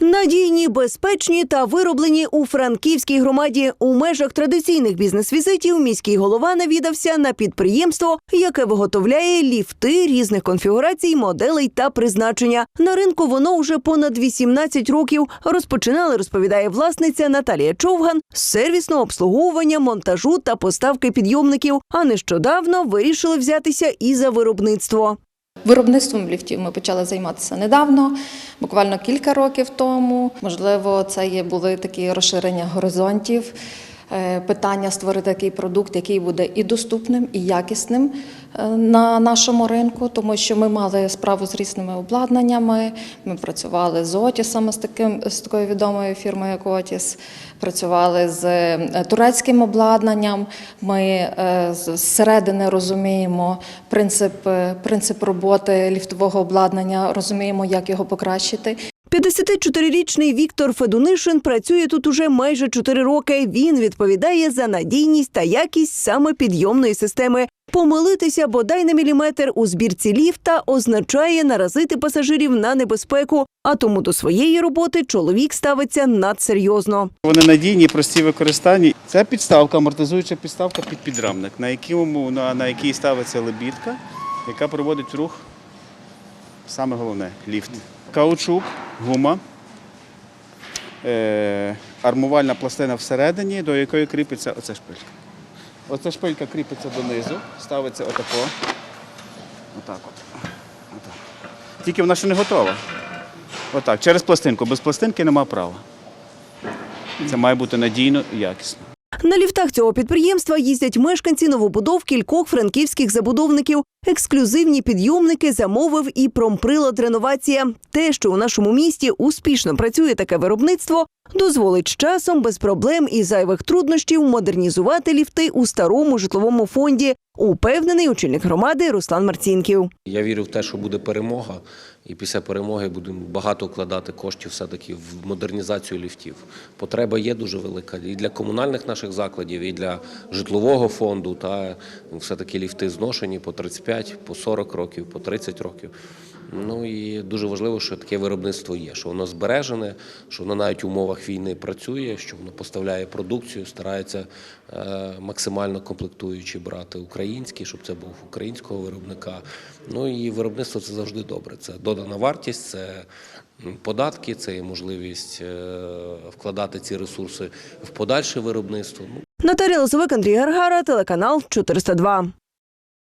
Надійні, безпечні та вироблені у франківській громаді у межах традиційних бізнес-візитів. Міський голова навідався на підприємство, яке виготовляє ліфти різних конфігурацій, моделей та призначення. На ринку воно вже понад 18 років. Розпочинали, розповідає власниця Наталія Човган з сервісного обслуговування, монтажу та поставки підйомників. А нещодавно вирішили взятися і за виробництво. Виробництвом ліфтів ми почали займатися недавно, буквально кілька років тому. Можливо, це є були такі розширення горизонтів. Е, Питання створити такий продукт, який буде і доступним, і якісним е, на нашому ринку, тому що ми мали справу з різними обладнаннями. Ми працювали з Отісом, з таким з такою відомою фірмою, як Отіс. Працювали з е, турецьким обладнанням. Ми зсередини розуміємо принцип, принцип роботи ліфтового обладнання, розуміємо, як його покращити. 54-річний Віктор Федунишин працює тут уже майже 4 роки. Він відповідає за надійність та якість саме підйомної системи. Помилитися бодай на міліметр у збірці ліфта означає наразити пасажирів на небезпеку. А тому до своєї роботи чоловік ставиться надсерйозно. Вони надійні, прості в використанні. Це підставка, амортизуюча підставка під підрамник, на якому на, на якій ставиться лебідка, яка проводить рух. Саме головне ліфт. Каучук, гума, е, армувальна пластина всередині, до якої кріпиться оця шпилька. Оця шпилька кріпиться донизу, ставиться отако. Отак от. Отак. Тільки вона ще не готова. Отак, через пластинку. Без пластинки нема права. Це має бути надійно і якісно. На ліфтах цього підприємства їздять мешканці новобудов кількох франківських забудовників. Ексклюзивні підйомники замовив і промприлад реновація. Те, що у нашому місті успішно працює таке виробництво, дозволить з часом без проблем і зайвих труднощів модернізувати ліфти у старому житловому фонді. Упевнений очільник громади Руслан Марцінків. Я вірю в те, що буде перемога, і після перемоги будемо багато вкладати коштів все-таки в модернізацію ліфтів. Потреба є дуже велика і для комунальних наших закладів, і для житлового фонду. Та все-таки ліфти зношені по 35, по 40 років, по 30 років. Ну і дуже важливо, що таке виробництво є, що воно збережене, що воно навіть в умовах війни працює, що воно поставляє продукцію, старається е, максимально комплектуючи брати український, щоб це був українського виробника. Ну і виробництво це завжди добре. Це додана вартість, це податки, це є можливість е, вкладати ці ресурси в подальше виробництво. Ну, Наталія Лозовик, Андрій Гаргара, телеканал 402.